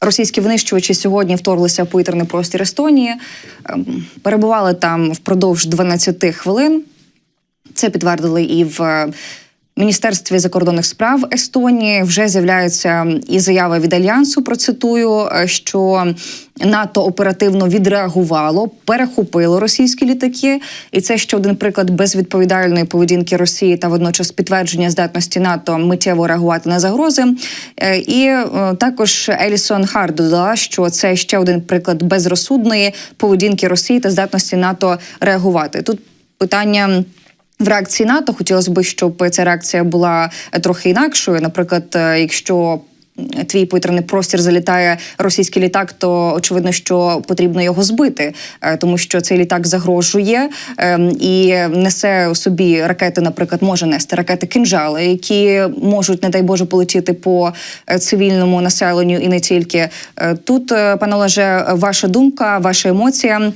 Російські винищувачі сьогодні вторглися в повітряний простір Естонії, ем, перебували там впродовж 12 хвилин. Це підтвердили і в Міністерстві закордонних справ Естонії. Вже з'являються і заяви від альянсу. Процитую, е, що НАТО оперативно відреагувало, перехопило російські літаки, і це ще один приклад безвідповідальної поведінки Росії та водночас підтвердження здатності НАТО миттєво реагувати на загрози. Е, І е, також Елісон Хард додала, що це ще один приклад безрозсудної поведінки Росії та здатності НАТО реагувати. Тут питання. В реакції НАТО хотілося б, щоб ця реакція була е, трохи інакшою. Наприклад, е, якщо твій повітряний простір залітає російський літак, то очевидно, що потрібно його збити, е, тому що цей літак загрожує ем, і несе у собі ракети, наприклад, може нести ракети кинжали, які можуть, не дай Боже, полетіти по цивільному населенню і не тільки. Тут, пане Олеже, ваша думка, ваша емоція.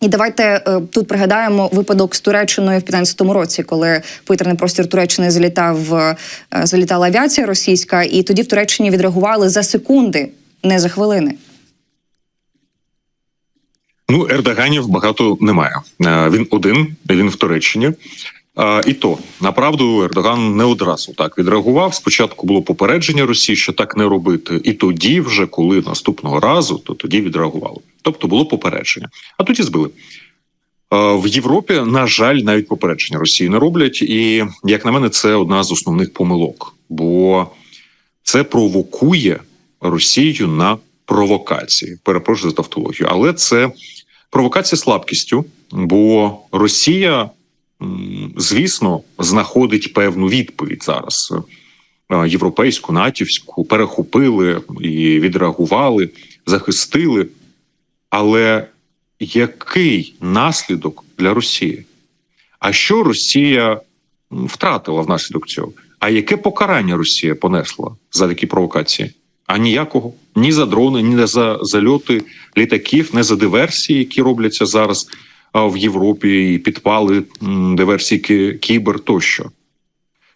І давайте е, тут пригадаємо випадок з Туреччиною в 15 році, коли повітряний простір Туреччини залітав е, залітала авіація російська, і тоді в Туреччині відреагували за секунди, не за хвилини. Ну, Ердоганів багато немає. Е, Він один, він в Туреччині. І то направду Ердоган не одразу так відреагував. Спочатку було попередження Росії, що так не робити, і тоді, вже коли наступного разу, то тоді відреагували. Тобто було попередження, а тоді збили. В Європі, на жаль, навіть попередження Росії не роблять, і як на мене, це одна з основних помилок, бо це провокує Росію на провокації. Перепрошую за тавтологію, але це провокація слабкістю, бо Росія, звісно, знаходить певну відповідь зараз. Е, Європейську, натівську перехопили і відреагували, захистили. Але який наслідок для Росії? А що Росія втратила внаслідок цього? А яке покарання Росія понесла за такі провокації? А ніякого ні за дрони, ні за зальоти літаків, не за диверсії, які робляться зараз в Європі, і підпали диверсії кібер тощо.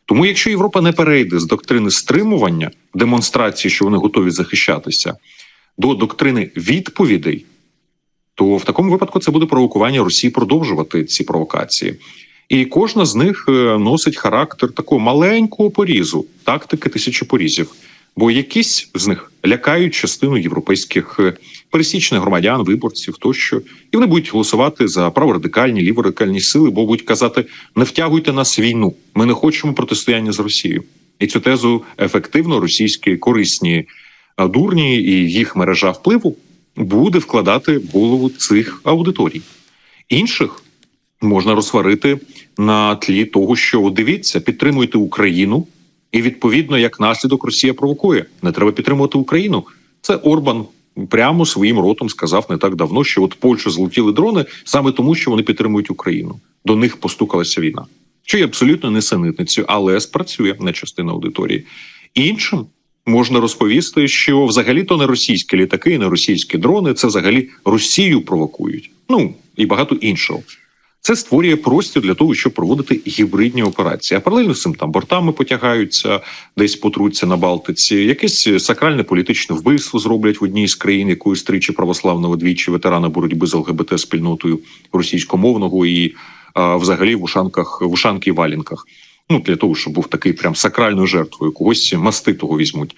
Тому, якщо Європа не перейде з доктрини стримування, демонстрації, що вони готові захищатися, до доктрини відповідей, то в такому випадку це буде провокування Росії продовжувати ці провокації. І кожна з них е, носить характер такого маленького порізу, тактики тисячі порізів. Бо якісь з них лякають частину європейських е, пересічних громадян, виборців тощо, і вони будуть голосувати за праворадикальні, ліворадикальні сили, бо будуть казати: не втягуйте нас війну. Ми не хочемо протистояння з Росією. І цю тезу ефективно російські корисні дурні і їх мережа впливу буде вкладати в голову цих аудиторій. Інших можна розсварити на тлі того, що дивіться, підтримуйте Україну, і відповідно, як наслідок, Росія провокує. Не треба підтримувати Україну. Це Орбан прямо своїм ротом сказав не так давно, що от Польщу злетіли дрони саме тому, що вони підтримують Україну. До них постукалася війна, що є абсолютно несенітницею, але спрацює на частина аудиторії. Іншим можна розповісти, що взагалі то не російські літаки, не російські дрони, це взагалі Росію провокують. Ну і багато іншого. Це створює простір для того, щоб проводити гібридні операції. А паралельно з цим там бортами потягаються, десь потруться на Балтиці. Якесь сакральне політичне вбивство зроблять в одній з країн, якоїсь тричі православного двічі ветерана боротьби з ЛГБТ спільнотою російськомовного і а, взагалі в ушанках в ушанки і валінках. Ну для того, щоб був такий прям сакральною жертвою, когось маститого візьмуть,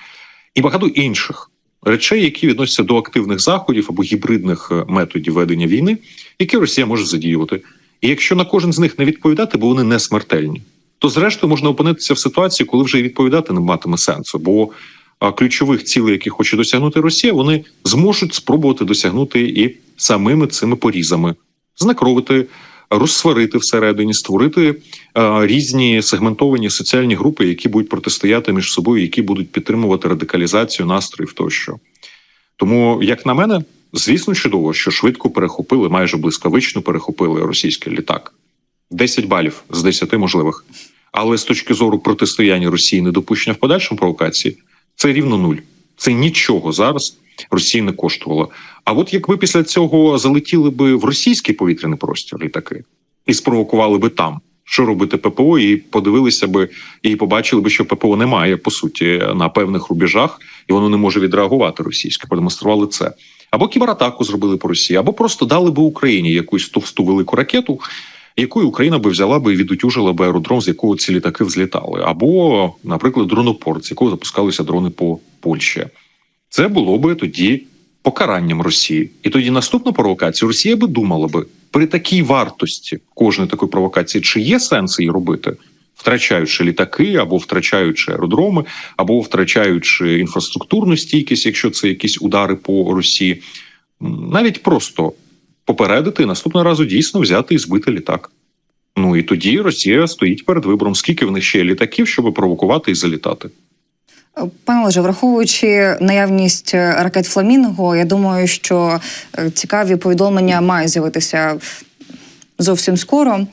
і багато інших речей, які відносяться до активних заходів або гібридних е, методів ведення війни, які Росія може задіювати. І якщо на кожен з них не відповідати, бо вони не смертельні, то зрештою можна опинитися в ситуації, коли вже і відповідати не матиме сенсу. Бо ключових цілей, які хоче досягнути Росія, вони зможуть спробувати досягнути і самими цими порізами, знакровити, розсварити всередині, створити а, різні сегментовані соціальні групи, які будуть протистояти між собою, які будуть підтримувати радикалізацію настроїв тощо. Тому, як на мене, звісно, чудово, що швидко перехопили, майже блискавично перехопили російський літак. 10 балів з 10 можливих. Але з точки зору протистояння Росії недопущення в подальшому провокації, це рівно нуль. Це нічого зараз Росії не коштувало. А от якби після цього залетіли би в російський повітряний простір літаки і спровокували би там що робити ППО, і подивилися би і побачили би, що ППО немає по суті на певних рубежах, і воно не може відреагувати російське. Продемонстрували це. Або кібератаку зробили по Росії, або просто дали би Україні якусь товсту велику ракету, якою Україна би взяла би і відутюжила би аеродром, з якого ці літаки взлітали, або, наприклад, дронопорт, з якого запускалися дрони по Польщі. Це було би тоді покаранням Росії, і тоді наступна провокація. Росія би думала би при такій вартості кожної такої провокації, чи є сенс її робити, втрачаючи літаки, або втрачаючи аеродроми, або втрачаючи інфраструктурну стійкість, якщо це якісь удари по Росії, навіть просто попередити наступного разу дійсно взяти і збити літак. Ну і тоді Росія стоїть перед вибором, скільки в них ще літаків, щоб провокувати і залітати. Пане Олеже, враховуючи наявність е, ракет Фламінго, я думаю, що е, цікаві повідомлення мають з'явитися зовсім скоро.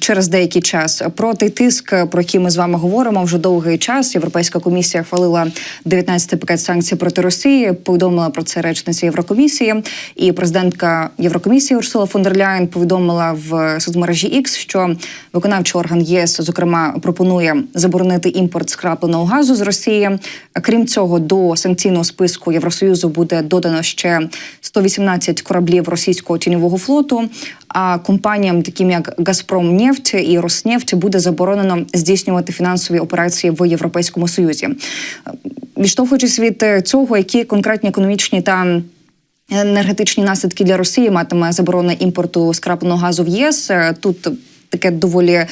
Через деякий час про той тиск, про який ми з вами говоримо вже довгий час. Європейська комісія хвалила 19 пакет санкцій проти Росії. Повідомила про це речниця Єврокомісії. І президентка Єврокомісії Урсула фон дер Ляєн повідомила в соцмережі X, що виконавчий орган ЄС, зокрема, пропонує заборонити імпорт скрапленого газу з Росії. Крім цього, до санкційного списку Євросоюзу буде додано ще 118 кораблів російського тіньового флоту. А компаніям, таким як Газпромнефть і Роснефть, буде заборонено здійснювати фінансові операції в Європейському Союзі. Відштовхуючись від е, цього, які конкретні економічні та енергетичні наслідки для Росії матиме заборона імпорту скрапленого газу в ЄС. Е, Тут таке доволі е,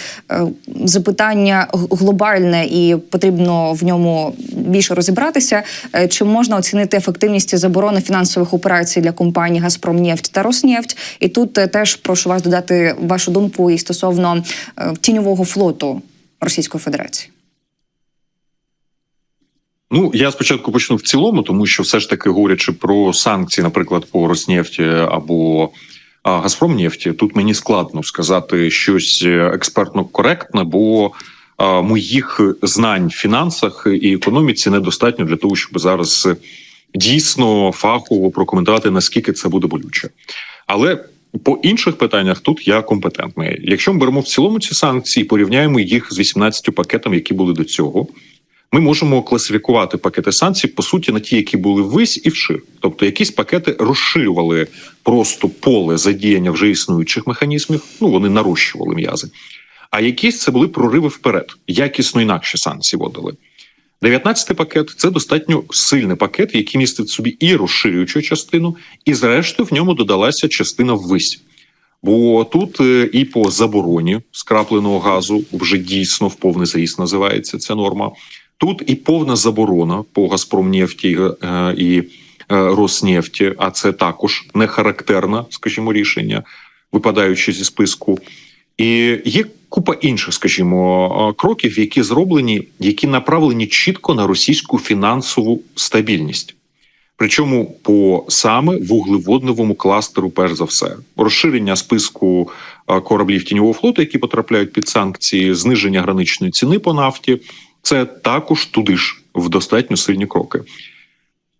запитання глобальне і потрібно в ньому більше розібратися. Е, Чи можна оцінити ефективність заборони фінансових операцій для компаній Газпромнефть та Роснефть? І тут е, теж прошу вас додати вашу думку і стосовно тіньового флоту Російської Федерації. Ну я спочатку почну в цілому, тому що все ж таки говорячи про санкції, наприклад, по Роснефті або Газпромнефті, тут мені складно сказати щось експертно коректне, бо моїх знань в фінансах і економіці недостатньо для того, щоб зараз дійсно фахово прокоментувати наскільки це буде болюче. Але по інших питаннях тут я компетентний. Якщо ми беремо в цілому ці санкції, порівняємо їх з 18 пакетами, які були до цього. Ми можемо класифікувати пакети санкцій по суті на ті, які були ввись і вшир. Тобто, якісь пакети розширювали просто поле задіяння вже існуючих механізмів. Ну вони нарощували м'язи. А якісь це були прориви вперед, якісно інакші санкції вводили. 19-й пакет це достатньо сильний пакет, який містить собі і розширюючу частину, і зрештою в ньому додалася частина ввись. Бо тут е, і по забороні скрапленого газу вже дійсно в повний заїзд називається ця норма. Тут і повна заборона по Газпромнефті е, і е, Роснефті, а це також не характерне, скажімо, рішення, випадаючи зі списку. І є купа інших, скажімо, е, кроків, які зроблені, які направлені чітко на російську фінансову стабільність. Причому по саме вуглеводневому кластеру, перш за все, розширення списку кораблів тіньового флоту, які потрапляють під санкції, зниження граничної ціни по нафті, це також туди ж в достатньо сильні кроки.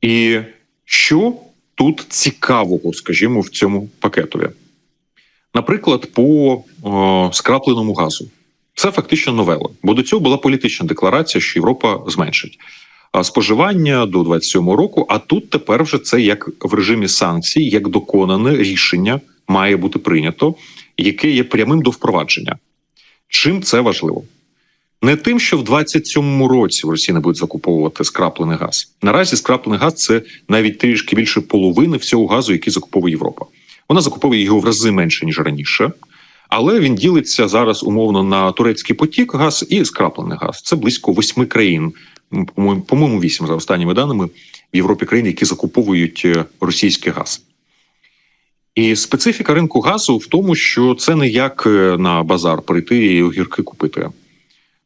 І що тут цікавого, скажімо, в цьому пакетові? Наприклад, по о, скрапленому газу. Це фактично новела, бо до цього була політична декларація, що Європа зменшить споживання до 27-го року. А тут тепер вже це як в режимі санкцій, як доконане рішення має бути прийнято, яке є прямим до впровадження. Чим це важливо? Не тим, що в 27-му році в Росії не будуть закуповувати скраплений газ. Наразі скраплений газ це навіть трішки більше половини всього газу, який закуповує Європа. Вона закуповує його в рази менше ніж раніше, але він ділиться зараз умовно на турецький потік газ і скраплений газ. Це близько восьми країн, по-моєму, вісім за останніми даними в Європі країн, які закуповують е, російський газ. І специфіка ринку газу в тому, що це не як е, на базар прийти і огірки купити.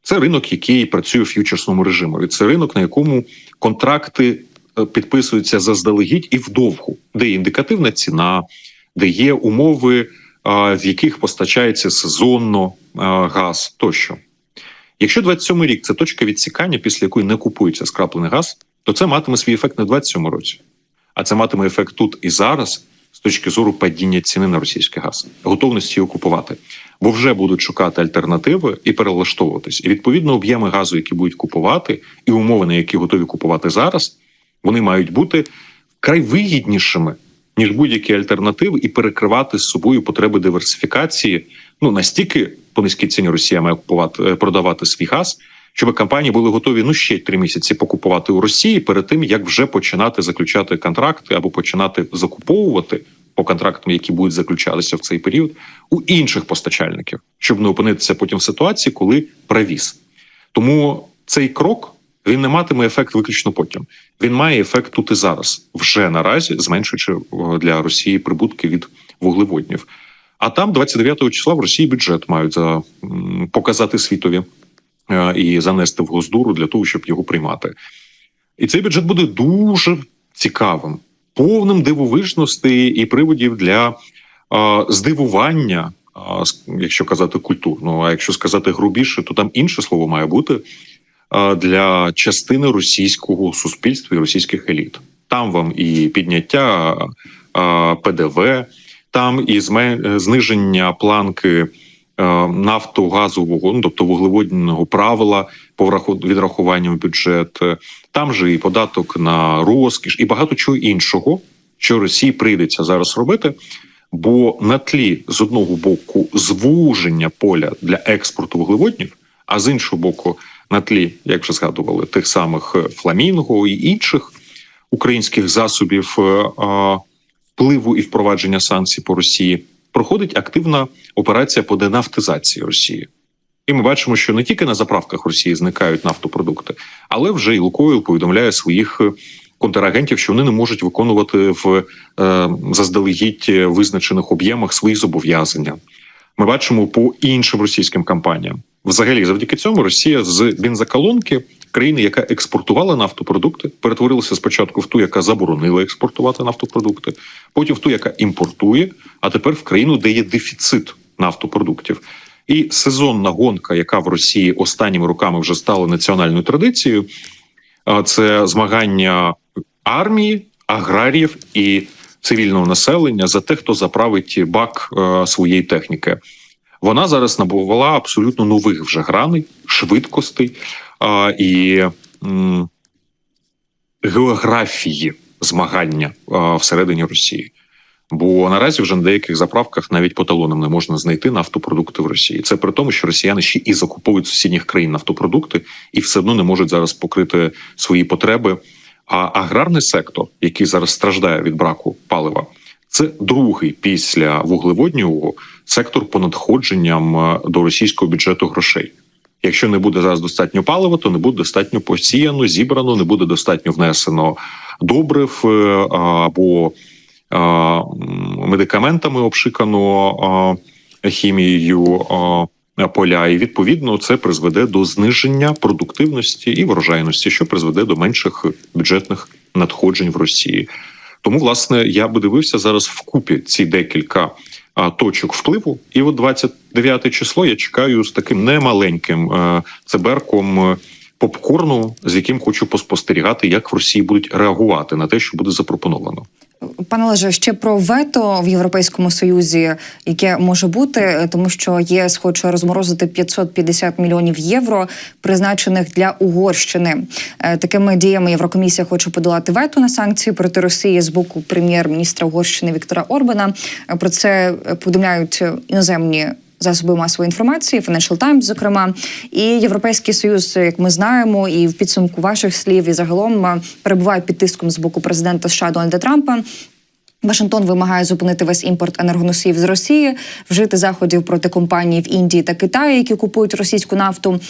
Це ринок, який працює в ф'ючерсному режимі. Це ринок, на якому контракти е, підписуються заздалегідь і вдовгу, де є індикативна ціна, де є умови, в яких постачається сезонно газ тощо. Якщо 27 рік це точка відсікання, після якої не купується скраплений газ, то це матиме свій ефект в 27 році, а це матиме ефект тут і зараз, з точки зору падіння ціни на російський газ, готовності його купувати, бо вже будуть шукати альтернативи і перелаштовуватись. І відповідно об'єми газу, які будуть купувати, і умови, на які готові купувати зараз, вони мають бути край вигіднішими ніж будь-які альтернативи, і перекривати з собою потреби диверсифікації. Ну настільки по низькій ціні Росія має купувати е, продавати свій газ, щоб компанії були готові ну ще три місяці покупувати у Росії перед тим, як вже починати заключати контракти або починати закуповувати по контрактам, які будуть заключатися в цей період, у інших постачальників, щоб не опинитися потім в ситуації, коли правіз. Тому цей крок він не матиме ефект виключно потім. Він має ефект тут і зараз, вже наразі зменшуючи е, для Росії прибутки від вуглеводнів. А там 29 числа в Росії бюджет мають за показати світові е, і занести в Госдуру для того, щоб його приймати. І цей бюджет буде дуже цікавим, повним дивовижностей і приводів для здивування, якщо казати культурно. А якщо сказати грубіше, то там інше слово має бути для частини російського суспільства і російських еліт. Там вам і підняття ПДВ, там і зниження планки нафтогазового, ну тобто вуглеводного правила по відрахуванню в бюджет. Е, Там же і податок на розкіш, і багато чого іншого, що Росії прийдеться зараз робити. Бо на тлі з одного боку звуження поля для експорту вуглеводнів, а з іншого боку, на тлі, як вже згадували, тих самих е, фламінго і інших українських засобів е, впливу і впровадження санкцій по Росії, проходить активна операція по денафтизації Росії. І ми бачимо, що не тільки на заправках Росії зникають нафтопродукти, але вже і Лукойл повідомляє своїх е, контрагентів, що вони не можуть виконувати в е, заздалегідь визначених об'ємах свої зобов'язання. Ми бачимо по іншим російським компаніям. Взагалі, завдяки цьому Росія з бензоколонки країни, яка експортувала нафтопродукти, перетворилася спочатку в ту, яка заборонила експортувати нафтопродукти, потім в ту, яка імпортує, а тепер в країну, де є дефіцит нафтопродуктів. І сезонна гонка, яка в Росії останніми роками вже стала національною традицією, це змагання армії, аграріїв і цивільного населення за те, хто заправить бак е, своєї техніки. Вона зараз набувала абсолютно нових вже граней, швидкостей і географії змагання всередині Росії. Бо наразі вже на деяких заправках навіть по талонам не можна знайти нафтопродукти в Росії. Це при тому, що росіяни ще і закуповують сусідніх країн нафтопродукти і все одно не можуть зараз покрити свої потреби. А аграрний сектор, який зараз страждає від браку палива, це другий після вуглеводнього сектор по надходженням е, до російського бюджету грошей. Якщо не буде зараз достатньо палива, то не буде достатньо посіяно, зібрано, не буде достатньо внесено добрив е, або е, медикаментами обшикано е, хімією поля, і відповідно це призведе до зниження продуктивності і врожайності, що призведе до менших бюджетних надходжень в Росії. Тому, власне, я би дивився зараз вкупі ці декілька точок впливу. І от 29 число я чекаю з таким немаленьким е, циберком е, попкорну, з яким хочу поспостерігати, як в Росії будуть реагувати на те, що буде запропоновано. Пане Леже, ще про вето в Європейському Союзі, яке може бути, тому що ЄС хоче розморозити 550 мільйонів євро, призначених для Угорщини. Е, Такими діями Єврокомісія хоче подолати вето на санкції проти Росії з боку прем'єр-міністра Угорщини Віктора Орбана. Е, Про це повідомляють іноземні. Засоби масової інформації, Financial Times, зокрема, і Європейський Союз, як ми знаємо, і в підсумку ваших слів, і загалом е, перебуває під тиском з боку президента США Дональда Трампа. Вашингтон вимагає зупинити весь імпорт енергоносіїв з Росії, вжити заходів проти компаній в Індії та Китаї, які купують російську нафту.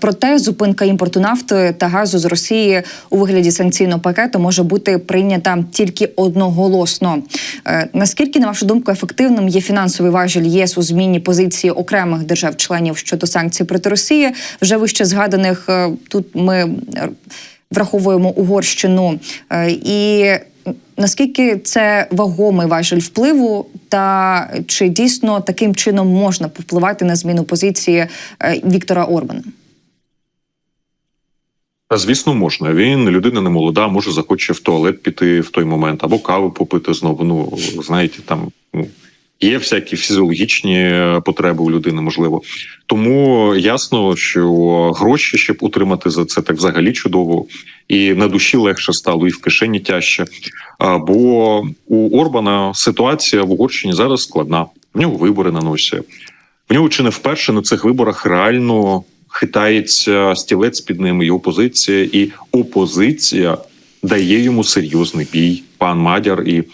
Проте зупинка імпорту нафти та газу з Росії у вигляді санкційного пакету може бути прийнята тільки одноголосно. Е, Наскільки, на вашу думку, ефективним є фінансовий важіль єС у зміні позиції окремих держав-членів щодо санкцій проти Росії? Вже вище згаданих е, тут ми е, враховуємо Угорщину і наскільки це вагомий важель впливу, та чи дійсно таким чином можна повпливати на зміну позиції е, Віктора Орбана? Звісно, можна. Він людина не молода, може захоче в туалет піти в той момент або каву попити знову. Ну знаєте, там ну, є всякі фізіологічні потреби у людини, можливо. Тому ясно, що гроші, щоб утримати за це, так взагалі чудово, і на душі легше стало, і в кишені тяжче. Бо у Орбана ситуація в Угорщині зараз складна. В нього вибори на носі. В нього чи не вперше на цих виборах реально хитається стілець під ними і опозиція, і опозиція дає йому серйозний бій. Пан Мадяр і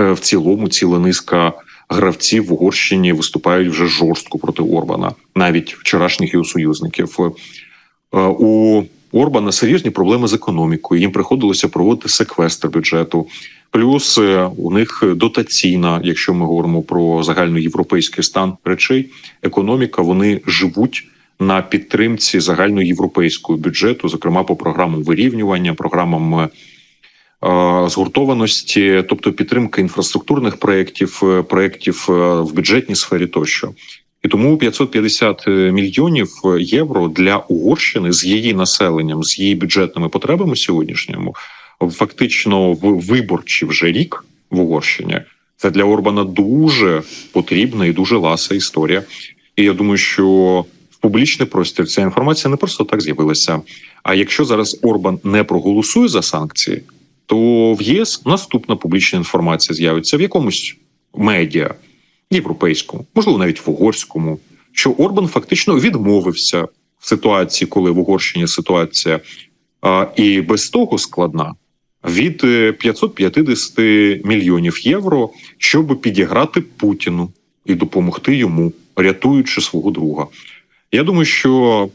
е, в цілому ціла низка гравців в Угорщині виступають вже жорстко проти Орбана, навіть вчорашніх його союзників. Е, У Орбана серйозні проблеми з економікою. Їм приходилося проводити секвестр бюджету. Плюс е, у них дотаційна, якщо ми говоримо про загальноєвропейський стан речей, економіка. Вони живуть на підтримці загальноєвропейського бюджету, зокрема по програмам вирівнювання, програмам е, згуртованості, тобто підтримка інфраструктурних проєктів, е, проєктів е, в бюджетній сфері тощо. І тому 550 мільйонів євро для Угорщини з її населенням, з її бюджетними потребами сьогоднішньому, фактично в виборчий вже рік в Угорщині. Це для Орбана дуже потрібна і дуже ласа історія. І я думаю, що в публічний простір ця інформація не просто так з'явилася. А якщо зараз Орбан не проголосує за санкції, то в ЄС наступна публічна інформація з'явиться в якомусь медіа європейському, можливо, навіть в угорському, що Орбан фактично відмовився в ситуації, коли в Угорщині ситуація а, і без того складна. Від е, 550 мільйонів євро, щоб підіграти Путіну і допомогти йому, рятуючи свого друга. Я думаю, що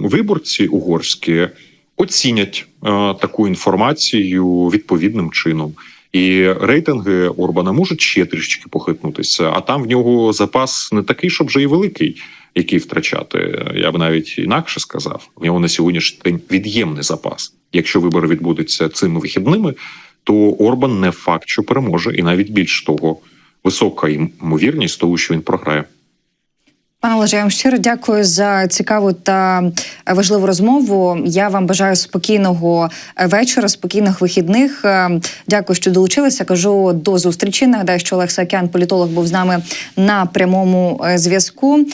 виборці угорські оцінять е, таку інформацію відповідним чином. І рейтинги Орбана можуть ще трішечки похитнутися, а там в нього запас не такий, щоб вже і великий, який втрачати. Я б навіть інакше сказав. В нього на сьогоднішній день від'ємний запас. Якщо вибори відбудуться цими вихідними, то Орбан не факт, що переможе, і навіть більш того, висока ймовірність того, що він програє. Пане Олеже, я вам щиро дякую за цікаву та важливу розмову. Я вам бажаю спокійного вечора, спокійних вихідних. Е, Дякую, що долучилися. Кажу до зустрічі. Нагадаю, що Олег Сакян, політолог, був з нами на прямому е, зв'язку.